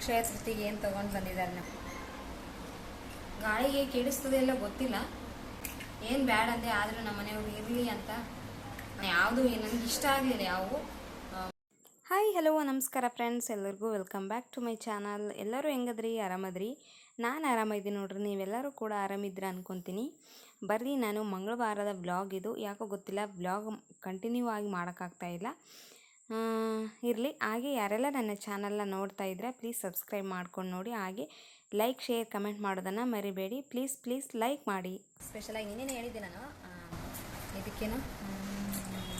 ಅಕ್ಷಯ ತೃಪ್ತಿಗೆ ಏನು ತೊಗೊಂಡು ಬಂದಿದ್ದಾರೆ ನಾವು? ಗಾಳಿಗೆ ಕೆಡಿಸ್ತದೆ ಎಲ್ಲ ಗೊತ್ತಿಲ್ಲ. ಏನು ಬ್ಯಾಡ ಅಂದೆ, ಆದರೂ ನಮ್ಮ ಮನೆಯವ್ರು ಇರಲಿ ಅಂತ. ಯಾವುದು ನನಗೆ ಇಷ್ಟ ಆಗಲಿಲ್ಲ ಯಾವುವು ಹಾಯ್, ಹಲೋ, ನಮಸ್ಕಾರ ಫ್ರೆಂಡ್ಸ್, ಎಲ್ಲರಿಗೂ welcome back to my channel. ಎಲ್ಲರೂ ಹೆಂಗದ್ರಿ? ಆರಾಮದ್ರಿ? ನಾನು ಆರಾಮಿದ್ದೀನಿ ನೋಡ್ರಿ, ನೀವೆಲ್ಲರೂ ಕೂಡ ಆರಾಮಿದ್ರ ಅನ್ಕೊತೀನಿ. ಬರ್ರಿ, ನಾನು ಮಂಗಳವಾರದ ಬ್ಲಾಗ್ ಇದು. ಯಾಕೋ ಗೊತ್ತಿಲ್ಲ, ಬ್ಲಾಗ್ ಕಂಟಿನ್ಯೂ ಆಗಿ ಮಾಡೋಕ್ಕಾಗ್ತಾ ಇಲ್ಲ. ಇರಲಿ. ಹಾಗೆ ಯಾರೆಲ್ಲ ನನ್ನ ಚಾನಲ್ನ ನೋಡ್ತಾ ಇದ್ದರೆ ಪ್ಲೀಸ್ ಸಬ್ಸ್ಕ್ರೈಬ್ ಮಾಡ್ಕೊಂಡು ನೋಡಿ. ಹಾಗೆ ಲೈಕ್ ಶೇರ್ ಕಮೆಂಟ್ ಮಾಡೋದನ್ನು ಮರಿಬೇಡಿ. ಪ್ಲೀಸ್ ಪ್ಲೀಸ್ ಲೈಕ್ ಮಾಡಿ. ಸ್ಪೆಷಲಾಗಿ ಇನ್ನೇನು ಹೇಳಿದ್ದೆ ನಾನು. ಇದಕ್ಕೇನು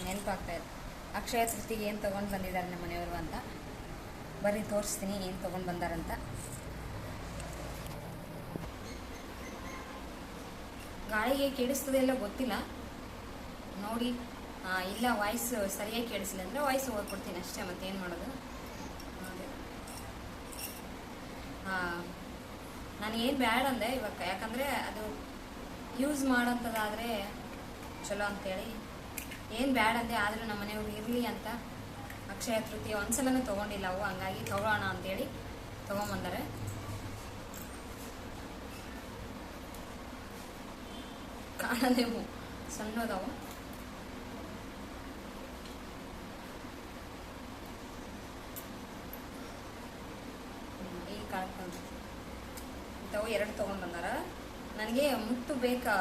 ನೆನಪಾಗ್ತಾ ಇದೆ ಅಕ್ಷಯ ತೃಪ್ತಿಗೆ ಏನು ತೊಗೊಂಡು ಬಂದಿದ್ದಾರೆ ನಮ್ಮ ಮನೆಯವರು ಅಂತ. ಬರೀ ತೋರಿಸ್ತೀನಿ ಏನು ತೊಗೊಂಡು ಬಂದಾರಂತ. ಗಾಳಿಗೆ ಕೇಳಿಸ್ತದೆ ಎಲ್ಲ ಗೊತ್ತಿಲ್ಲ. ನೋಡಿ. ಇಲ್ಲ ವಾಯ್ಸ್ ಸರಿಯಾಗಿ ಕೇಳಿಸಿಲ್ಲ ಅಂದರೆ ವಾಯ್ಸ್ ಓದ್ಕೊಡ್ತೀನಿ ಅಷ್ಟೇ ಮತ್ತೆ ಏನು ಮಾಡೋದು ನಾನು ಏನು ಬ್ಯಾಡ ಅಂದೆ ಇವಾಗ, ಯಾಕಂದರೆ ಅದು ಯೂಸ್ ಮಾಡೋಂಥದ್ದಾದರೆ ಚಲೋ ಅಂತೇಳಿ. ಏನು ಬ್ಯಾಡ ಅಂದೆ ಆದರೂ ನಮ್ಮ ಮನೆಯವ್ರು ಇರಲಿ ಅಂತ ಅಕ್ಷಯ ತೃತೀಯ ಒಂದ್ಸಲನೂ ತೊಗೊಂಡಿಲ್ಲ ಅವು ಹಂಗಾಗಿ ತೊಗೊಳೋಣ ಅಂತೇಳಿ ತೊಗೊಂಬಂದಾರೆ. ಕಾಣದೇವು ಸಣ್ಣದವು. ಕಾಣ್ಕೊಂಡು ಇಂಥವು ಎರಡು ತೊಗೊಂಡು ಬಂದಾರ. ನನಗೆ ಮುತ್ತು ಬೇಕಾ.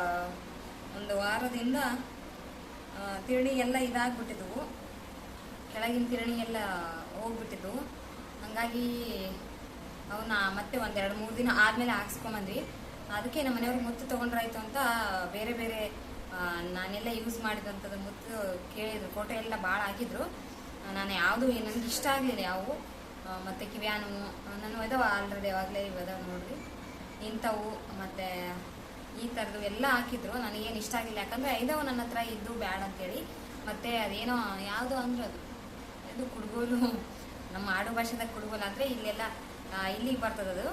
ಒಂದು ವಾರದಿಂದ ತಿರುಣಿ ಎಲ್ಲ ಇದಾಗ್ಬಿಟ್ಟಿದ್ವು. ಕೆಳಗಿನ ತಿರುಣಿ ಎಲ್ಲ ಹೋಗ್ಬಿಟ್ಟಿದ್ವು. ಹಂಗಾಗಿ ಅವನ್ನ ಮತ್ತೆ ಒಂದೆರಡು ಮೂರು ದಿನ ಆದಮೇಲೆ ಹಾಕ್ಸ್ಕೊಂಬಂದ್ವಿ. ಅದಕ್ಕೆ ನಮ್ಮ ಮನೆಯವ್ರಿಗೆ ಮುತ್ತು ತೊಗೊಂಡ್ರಾಯ್ತು ಅಂತ ಬೇರೆ ಬೇರೆ ನಾನೆಲ್ಲ ಯೂಸ್ ಮಾಡಿದಂಥದ್ದು ಮುತ್ತು ಕೇಳಿದ್ರು. ಫೋಟೋ ಎಲ್ಲ ಭಾಳ ಹಾಕಿದ್ರು. ನಾನು ಯಾವುದು ನನಗೆ ಇಷ್ಟ ಆಗಲಿಲ್ಲ ಯಾವುವು ಮತ್ತೆ ಕಿವ್ಯಾನು ನಾನು ಇದಾವೆ ಆಲ್ರೆಡಿ ಯಾವಾಗಲೇ ಇವಾಗ ನೋಡ್ರಿ ಇಂಥವು, ಮತ್ತೆ ಈ ಥರದ್ದು ಎಲ್ಲ ಹಾಕಿದ್ರು. ನನಗೇನು ಇಷ್ಟ ಆಗಿಲ್ಲ. ಯಾಕಂದ್ರೆ ಐದವು ನನ್ನ ಹತ್ರ ಇದ್ದು ಬ್ಯಾಡ ಅಂತೇಳಿ. ಮತ್ತೆ ಅದೇನೋ ಯಾವುದು ಅಂದ್ರೆ ಅದು. ಇದು ಕುಡುಗೋಲು. ನಮ್ಮ ಆಡು ಭಾಷೆದಾಗ ಕುಡುಗೋಲು ಆದರೆ ಇಲ್ಲೆಲ್ಲ ಇಲ್ಲಿ ಇಲ್ಲಿಗೆ ಬರ್ತದೆ ಅದು.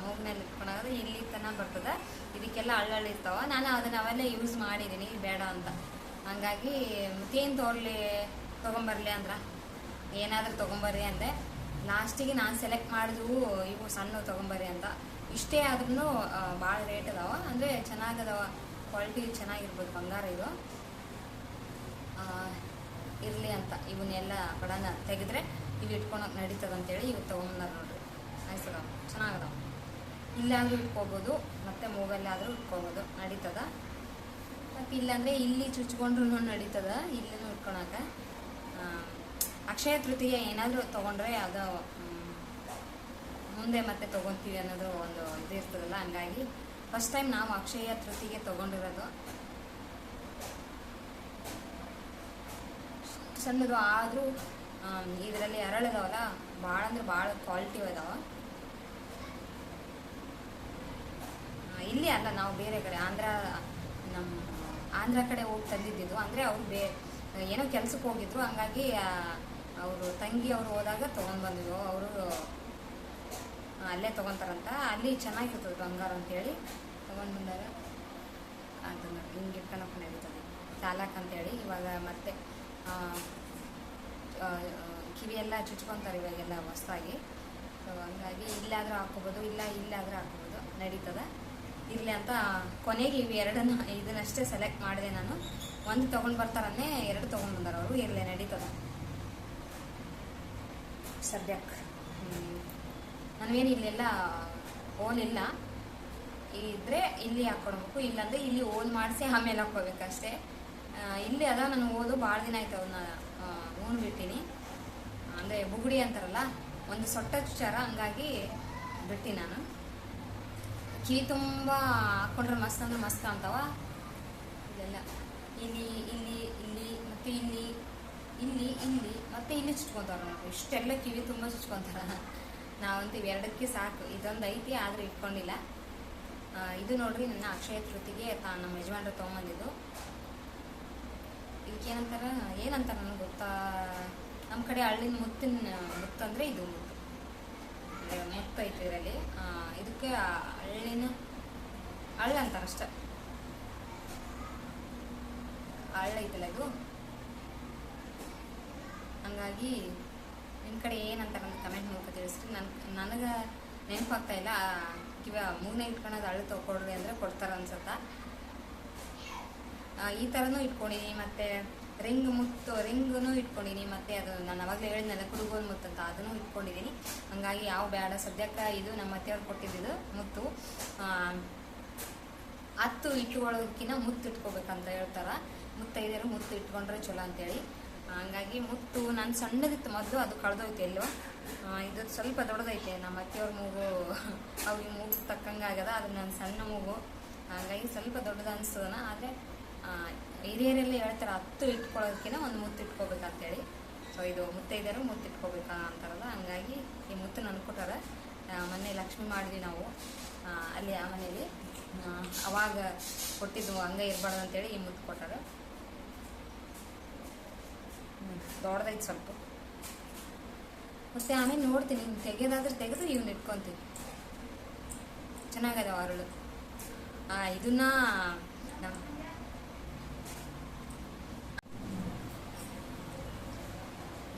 ಮೂಗ್ನಲ್ಲಿ ಇಟ್ಕೊಂಡಾಗ ಇಲ್ಲಿ ತನಕ ಬರ್ತದೆ. ಇದಕ್ಕೆಲ್ಲ ಹಳ್ಳಳ್ಳಿ ಇರ್ತಾವ. ನಾನು ಅದನ್ನ ಅವೆಲ್ಲ ಯೂಸ್ ಮಾಡಿದ್ದೀನಿ. ಬೇಡ ಅಂತ. ಹಂಗಾಗಿ, ಮತ್ತೇನು ತೋರ್ಲಿ, ತೊಗೊಂಬರ್ಲಿ ಅಂದ್ರ? ಏನಾದರೂ ತೊಗೊಂಬರ್ರಿ ಅಂದೆ. ಲಾಸ್ಟಿಗೆ ನಾನು ಸೆಲೆಕ್ಟ್ ಮಾಡಿದ್ವು ಇವು ಸಣ್ಣ ತೊಗೊಂಬರ್ರಿ ಅಂತ. ಇಷ್ಟೇ ಆದ್ರೂ ಭಾಳ ರೇಟ್ ಅದಾವ. ಅಂದರೆ ಚೆನ್ನಾಗದಾವ ಕ್ವಾಲಿಟಿ ಚೆನ್ನಾಗಿರ್ಬೋದು ಬಂಗಾರ ಇದು. ಇರಲಿ ಅಂತ. ಇವನ್ನೆಲ್ಲ ಬಡನ ತೆಗೆದ್ರೆ ಇವು ಇಟ್ಕೊಳಕ್ ನಡೀತದೆ ಅಂತೇಳಿ ಇವು ತೊಗೊಂಬಂದಾರ ನೋಡ್ರಿ. ಆಯ್ತದ? ಚೆನ್ನಾಗದಾವ. ಇಲ್ಲಾದರೂ ಇಟ್ಕೋಬೋದು. ಮತ್ತೆ ಮೂಗಲ್ಲಾದರೂ ಇಟ್ಕೋಬೋದು. ನಡೀತದ? ಮತ್ತು ಇಲ್ಲಾಂದರೆ ಇಲ್ಲಿ ಚುಚ್ಕೊಂಡ್ರು ನಡೀತದ. ಇಲ್ಲಿನೂ ಇಟ್ಕೊಳಕ್ಕೆ ಅಕ್ಷಯ ತೃತೀಯ ಏನಾದರೂ ತೊಗೊಂಡ್ರೆ ಅದು ಮುಂದೆ ಮತ್ತೆ ತೊಗೊತೀವಿ ಅನ್ನೋದು ಒಂದು ಇದು ಇರ್ತದಲ್ಲ, ಹಂಗಾಗಿ ಫಸ್ಟ್ ಟೈಮ್ ನಾವು ಅಕ್ಷಯ ತೃತಿಗೆ ತೊಗೊಂಡಿರೋದು. ಸಣ್ಣದು ಆದರೂ ಇದರಲ್ಲಿ ಅರಳಿದಾವಲ್ಲ ಭಾಳ ಅಂದ್ರೆ ಭಾಳ ಕ್ವಾಲಿಟಿ ಅದಾವ. ಇಲ್ಲಿ ಅಲ್ಲ, ನಾವು ಬೇರೆ ಕಡೆ, ಆಂಧ್ರ ನಮ್ಮ ಆಂಧ್ರ ಕಡೆ ಹೋಗಿ ತಂದಿದ್ದಿದ್ದು ಅಂದರೆ ಅವ್ರು ಬೇ, ಏನೋ ಕೆಲ್ಸಕ್ಕೆ ಹೋಗಿದ್ರು, ಹಂಗಾಗಿ ಅವರು ತಂಗಿ ಅವರು ಹೋದಾಗ ತೊಗೊಂಡು ಅವರು ಅಲ್ಲೇ ತೊಗೊಂತಾರಂತ. ಅಲ್ಲಿ ಚೆನ್ನಾಗಿರ್ತದೆ ಬಂಗಾರ ಅಂತೇಳಿ ತೊಗೊಂಡು ಬಂದಾಗ ಅದನ್ನು ಹಿಂಗೆ ಇಟ್ಕೊಳಕ್ಕೆ ನಡೀತದೆ. ಸಾಲಕ್ಕೆ ಅಂತೇಳಿ ಇವಾಗ ಮತ್ತೆ ಕಿವಿಯೆಲ್ಲ ಚುಚ್ಕೊತಾರೆ ಇವಾಗೆಲ್ಲ ಹೊಸ್ದಾಗಿ. ಸೊ ಹಂಗಾಗಿ ಇಲ್ಲಾದರೂ ಹಾಕೋಬೋದು ಇಲ್ಲ, ಇಲ್ಲಾದರೂ ಹಾಕೋಬೋದು ನಡೀತದೆ. ಇರಲಿ ಅಂತ ಕೊನೆಗೆ ಇವು ಎರಡನ್ನು, ಇದನ್ನಷ್ಟೇ ಸೆಲೆಕ್ಟ್ ಮಾಡಿದೆ ನಾನು. ಒಂದು ತೊಗೊಂಡು ಬರ್ತಾರನ್ನೇ ಎರಡು ತೊಗೊಂಡು ಬಂದಾರ ಅವರು. ಇರಲಿ, ನಡೀತದೆ. ಸದ್ಯಕ್ಕೆ. ನನಗೇನು ಇಲ್ಲೆಲ್ಲ ಓನ್ ಇಲ್ಲ. ಇದ್ರೆ ಇಲ್ಲಿ ಹಾಕ್ಕೊಡ್ಬೇಕು ಇಲ್ಲಾಂದ್ರೆ ಇಲ್ಲಿ ಓನ್ ಮಾಡಿಸಿ ಆಮೇಲೆ ಹಾಕ್ಕೋಬೇಕಷ್ಟೇ ಇಲ್ಲಿ ಅದ ನಾನು ಓದು ಭಾಳ ದಿನ ಆಯ್ತು ಅವನ್ನ ಓನ್ ಬಿಟ್ಟಿನಿ. ಅಂದರೆ ಬುಗುಡಿ ಅಂತಾರಲ್ಲ, ಒಂದು ಸೊಟ್ಟ ಚರ ಹಂಗಾಗಿ ಬಿಟ್ಟಿ ನಾನು. ಕಿವಿ ತುಂಬ ಹಾಕ್ಕೊಂಡ್ರೆ ಮಸ್ತ್ ಅಂದ್ರೆ ಮಸ್ತ್ ಅಂತಾವ. ಇದೆಲ್ಲ. ಇಲ್ಲಿ ಇಲ್ಲಿ ಇಲ್ಲಿ, ಮತ್ತು ಇಲ್ಲಿ. ಇಲ್ಲಿ ಇಲ್ಲಿ, ಮತ್ತೆ ಇಲ್ಲಿ ಚುಚ್ಕೊಂತಾರ ನೋಡ್ರಿ ಇಷ್ಟೆಲ್ಲ ಕಿವಿ ತುಂಬ ಚುಚ್ಕೊಂತಾರ ನಾವಂತೀವಿ, ಎರಡಕ್ಕೆ ಸಾಕು. ಇದೊಂದು ಐತಿ, ಆದ್ರೆ ಇಟ್ಕೊಂಡಿಲ್ಲ. ಇದು ನೋಡ್ರಿ, ನನ್ನ ಅಕ್ಷಯ ತೃತಿಗೆ ತಾ, ನಮ್ಮ ಯಜಮಾನ್ರು ತೊಗೊಂಬಂದಿದ್ದು. ಇದಕ್ಕೇನಂತಾರ, ಏನಂತಾರ ನನಗೆ ಗೊತ್ತಾ? ನಮ್ಮ ಕಡೆ ಹಳ್ಳಿನ ಮುತ್ತಿನ ಮುತ್ತಂದ್ರೆ ಇದು ಮುತ್ತು. ಮುತ್ತ ಐತಿ ಇದರಲ್ಲಿ. ಇದಕ್ಕೆ ಹಳ್ಳಿನ, ಹಳ್ಳ ಹಳ್ಳೈತಲ್ಲ ಇದು? ಹಂಗಾಗಿ ನಿಮ್ಮ ಕಡೆ ಏನಂತ ಅಂತ ಕಮೆಂಟ್ ಮೂಲಕ ತಿಳಿಸ್ರಿ ನನ್ನ ನನಗೆ ನೆನಪಾಗ್ತಾ ಇಲ್ಲ. ಕಿವ ಮೂನೇ ಇಟ್ಕೊಳೋದು ಅಳು ತಗೊಳ್ರಿ ಅಂದರೆ ಕೊಡ್ತಾರೆ ಅನ್ಸತ್ತ. ಈ ಥರನೂ ಇಟ್ಕೊಂಡಿನಿ ಮತ್ತು ರಿಂಗ್ ಮುತ್ತು ರಿಂಗೂ ಇಟ್ಕೊಂಡಿನಿ ಮತ್ತು ಅದು ನಾನು ಅವಾಗಲೇ ಹೇಳಿದ್ನಲ್ಲ ಕುಡುಗೋಲ್ ಮುತ್ತು ಅಂತ, ಅದನ್ನು ಇಟ್ಕೊಂಡಿದ್ದೀನಿ ಹಂಗಾಗಿ ಯಾವ ಬೇಡ ಸದ್ಯಕ್ಕೆ ಇದು ನಮ್ಮ ಅತ್ತೆಯವ್ರು ಕೊಟ್ಟಿದ್ದು ಮುತ್ತು. ಹತ್ತು ಇಟ್ಕೊಳ್ಳೋದಕ್ಕಿಂತ ಮುತ್ತು ಇಟ್ಕೋಬೇಕಂತ ಹೇಳ್ತಾರ. ಮುತ್ತೈದರು ಮುತ್ತು ಇಟ್ಕೊಂಡ್ರೆ ಚಲೋ ಅಂತೇಳಿ. ಹಂಗಾಗಿ ಮುತ್ತು ನಾನು ಸಣ್ಣದಿತ್ತು ಮೊದಲು ಅದು ಕಳೆದೋಯ್ತು ಎಲ್ಲೋ. ಇದು ಸ್ವಲ್ಪ ದೊಡ್ಡದೈತೆ ನಮ್ಮ ಅತ್ತೆಯವ್ರ ಮೂಗು. ಅವ್ರಿಗೆ ಮೂಗು ತಕ್ಕಂಗೆ ಆಗದ ಅದು ನನ್ನ ಸಣ್ಣ ಮೂಗು. ಹಾಗಾಗಿ ಸ್ವಲ್ಪ ದೊಡ್ಡದು ಅನಿಸ್ತದನ ಆದರೆ ಹಿರಿಯರೆಲ್ಲ ಹೇಳ್ತಾರೆ ಹತ್ತು ಇಟ್ಕೊಳ್ಳೋದಕ್ಕಿಂತ ಒಂದು ಮುತ್ತು ಇಟ್ಕೋಬೇಕಂತೇಳಿ. ಸೊ ಇದು ಮುತ್ತೈದೆಯರು ಮುತ್ತು ಇಟ್ಕೋಬೇಕ ಅಂತಾರಲ್ಲ ಹಂಗಾಗಿ ಈ ಮುತ್ತು ನನಗೆ ಕೊಟ್ಟಾರ. ಮೊನ್ನೆ ಲಕ್ಷ್ಮಿ ಮಾಡಿದ್ವಿ ನಾವು ಅಲ್ಲಿ ಆ ಮನೇಲಿ. ಆ, ಅವಾಗ ಕೊಟ್ಟಿದ್ದು ಹಂಗೆ ಇರಬಾರ್ದು ಅಂತೇಳಿ ಈ ಮುತ್ತು ಕೊಟ್ಟಾರ. ದೊಡ್ಡದೈತೆ ಸ್ವಲ್ಪ. ಮತ್ತೆ ಆಮೇಲೆ ನೋಡ್ತೀನಿ ಹಿಂಗೆ ತೆಗೆಯೋದಾದ್ರೆ ತೆಗೆದು ಇವ್ನ ಇಟ್ಕೊತೀನಿ. ಚೆನ್ನಾಗದ ಅರಳು. ಆ, ಇದನ್ನ ನಮ್ಮ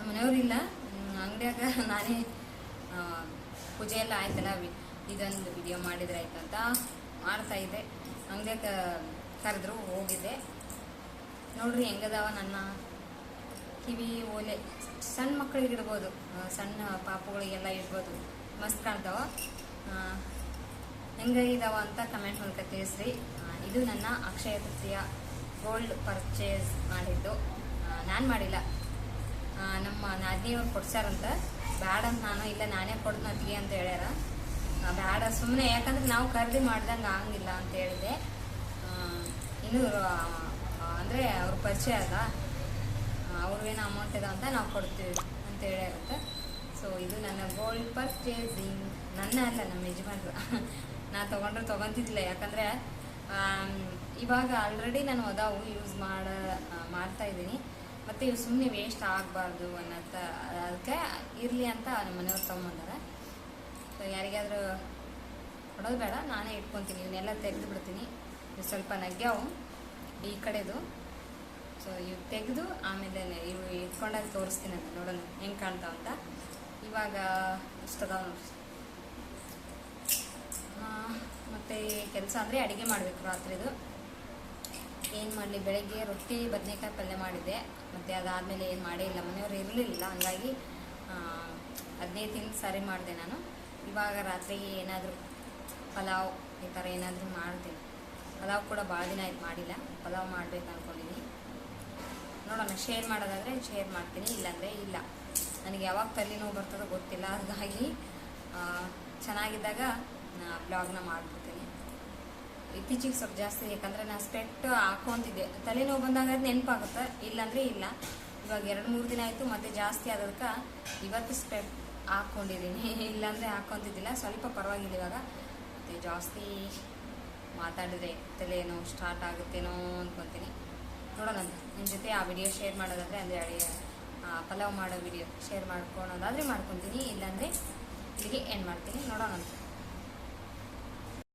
ಮನೆಯವ್ರಿಲ್ಲ ಅಂಗಡಿಯಾಗ ನಾನೇ ಪೂಜೆ ಎಲ್ಲ ಆಯ್ತಲ್ಲ ಇದೊಂದು ವಿಡಿಯೋ ಮಾಡಿದ್ರೆ ಆಯ್ತಂತ ಮಾಡ್ತಾ ಇದ್ದೆ. ಅಂಗಡಿಯಾಗ ಕರೆದ್ರು ಹೋಗಿದ್ದೆ. ನೋಡ್ರಿ ಹೆಂಗದಾವ ನನ್ನ. ಕಿವಿ, ಓಲೆ, ಸಣ್ಣ ಮಕ್ಕಳಿಗೆ ಇಡ್ಬೋದು ಸಣ್ಣ ಪಾಪುಗಳಿಗೆಲ್ಲ ಇಡ್ಬೋದು ಮಸ್ತ್ ಕಾಣ್ತಾವ. ಹೆಂಗೆ ಇದಾವ ಅಂತ ಕಮೆಂಟ್ ಮೂಲಕ ತಿಳಿಸ್ರಿ. ಇದು ನನ್ನ ಅಕ್ಷಯ ತೃತೀಯ ಗೋಲ್ಡ್ ಪರ್ಚೇಸ್ ಮಾಡಿದ್ದು. ನಾನು ಮಾಡಿಲ್ಲ. ನಮ್ಮ ನಾದಿನಿಯವ್ರು ಕೊಡ್ಸಾರಂತ ಬ್ಯಾಡ ಅಂತ ನಾನು, ಇಲ್ಲ ನಾನೇ ಕೊಡ್ನತಿಗೆ ಅಂತ ಹೇಳ್ಯಾರ. ಬ್ಯಾಡ ಸುಮ್ಮನೆ ಯಾಕಂದ್ರೆ ನಾವು ಖರೀದಿ ಮಾಡ್ದಂಗೆ ಆಗಂಗಿಲ್ಲ ಅಂತ ಹೇಳಿದೆ. ಇನ್ನೂ ಅಂದ್ರೆ ಅವ್ರ ಪರಿಚಯ ಅದ. ಅವ್ರಿಗೇನು ಅಮೌಂಟ್ ಇದೆ ಅಂತ ನಾವು ಕೊಡ್ತೀವಿ ಅಂತ ಹೇಳಿರುತ್ತೆ. ಸೊ ಇದು ನನ್ನ ಗೋಲ್ಡ್ ಪರ್ಚೇಸಿಂಗ್ ನನ್ನ ಅಲ್ಲ, ನಮ್ಮ ಯಜಮಾನ್ರು. ನಾ ತೊಗೊಂಡ್ರೆ ತೊಗೊಂತಿದ್ದಿಲ್ಲ. ಯಾಕಂದರೆ ಇವಾಗ ಆಲ್ರೆಡಿ ನಾನು ಅದಾವು ಯೂಸ್ ಮಾಡ ಮಾಡ್ತಾ ಇದ್ದೀನಿ. ಮತ್ತು ಇವು ಸುಮ್ಮನೆ ವೇಸ್ಟ್ ಆಗಬಾರ್ದು ಅನ್ನೋಂಥ ಅದಕ್ಕೆ ಇರಲಿ ಅಂತ ನಮ್ಮ ಮನೆಯವ್ರು ತೊಗೊಂಬಂದಾರ. ಸೊ ಯಾರಿಗಾದ್ರೂ ಕೊಡೋದು ಬೇಡ. ನಾನೇ ಇಟ್ಕೊತೀನಿ. ಇವನ್ನೆಲ್ಲ ತೆಗೆದು ಬಿಡ್ತೀನಿ ಸ್ವಲ್ಪ ನಗ್ಯಾವು ಈ ಕಡೆದು. ಸೊ ಇವು ತೆಗೆದು, ಆಮೇಲೆ ಇವು ಇಟ್ಕೊಂಡಾಗ ತೋರಿಸ್ತೀನಿ ಅಂತ ನೋಡೋಣ, ಹೆಂಗೆ ಕಾಣ್ತಾವ ಅಂತ. ಇವಾಗ ಇಷ್ಟದಾವ ನೋಡಿ. ಮತ್ತು ಕೆಲಸ ಅಂದರೆ ಅಡುಗೆ ಮಾಡಬೇಕು ರಾತ್ರಿದು. ಏನು ಮಾಡಲಿ, ಬೆಳಗ್ಗೆ ರೊಟ್ಟಿ, ಬದನೆಕಾಯಿ ಪಲ್ಯ ಮಾಡಿದ್ದೆ. ಮತ್ತು ಅದಾದಮೇಲೆ ಏನು ಮಾಡೇ ಇಲ್ಲ, ಮನೆಯವರು ಇರಲಿಲ್ಲ, ಹಂಗಾಗಿ ಹದಿನೈದು ತಿಂದು ಸರಿ ಮಾಡಿದೆ ನಾನು. ಇವಾಗ ರಾತ್ರಿ ಏನಾದರೂ ಪಲಾವ್ ಈ ಥರ ಏನಾದರೂ ಮಾಡ್ತೀನಿ. ಪಲಾವ್ ಕೂಡ ಭಾಳ ದಿನ ಆಯ್ತು ಮಾಡಿಲ್ಲ. ಪಲಾವ್ ಮಾಡ್ಬೇಕು ಅಂದ್ಕೊಂಡಿದ್ದೀನಿ ನೋಡೋಣ ಶೇರ್ ಮಾಡೋದಾದರೆ ಶೇರ್ ಮಾಡ್ತೀನಿ, ಇಲ್ಲಾಂದರೆ ಇಲ್ಲ. ನನಗೆ ಯಾವಾಗ ತಲೆನೋವು ಬರ್ತದೋ ಗೊತ್ತಿಲ್ಲ, ಹಾಗಾಗಿ ಚೆನ್ನಾಗಿದ್ದಾಗ ನಾ ಬ್ಲಾಗ್ನ ಮಾಡ್ಬಿಡ್ತೀನಿ. ಇತ್ತೀಚೆಗೆ ಸ್ವಲ್ಪ ಜಾಸ್ತಿ, ಯಾಕಂದರೆ ನಾನು ಸ್ಪೆಕ್ಟ್ ಹಾಕೊಂತಿದ್ದೆ ತಲೆನೋವು ಬಂದಾಗ ಅದು ನೆನಪಾಗುತ್ತೆ, ಇಲ್ಲಾಂದರೆ ಇಲ್ಲ. ಇವಾಗ ಎರಡು ಮೂರು ದಿನ ಆಯಿತು, ಮತ್ತೆ ಜಾಸ್ತಿ ಆದದಕ್ಕೆ ಇವತ್ತು ಸ್ಪೆಕ್ಟ್ ಹಾಕ್ಕೊಂಡಿದ್ದೀನಿ ಇಲ್ಲಾಂದರೆ ಹಾಕ್ಕೊಂತಿದ್ದಿಲ್ಲ ಸ್ವಲ್ಪ ಪರವಾಗಿಲ್ಲ ಇವಾಗ. ಮತ್ತು ಜಾಸ್ತಿ ಮಾತಾಡಿದ್ರೆ ತಲೆನೋವು ಸ್ಟಾರ್ಟ್ ಆಗುತ್ತೇನೋ ಅಂದ್ಕೊತೀನಿ ನೋಡೋಣ. ನಿಮ್ಮ ಜೊತೆ ಆ ವಿಡಿಯೋ ಶೇರ್ ಮಾಡೋದಾದರೆ ಅಂದರೆ ಪಲಾವ್ ಮಾಡೋ ವಿಡಿಯೋ ಶೇರ್ ಮಾಡ್ಕೊಳೋದಾದರೆ ಮಾಡ್ಕೊತೀನಿ. ಇಲ್ಲಾಂದರೆ ಇಲ್ಲಿಗೆ ಎಂಡ್ ಮಾಡ್ತೀನಿ. ನೋಡೋಣ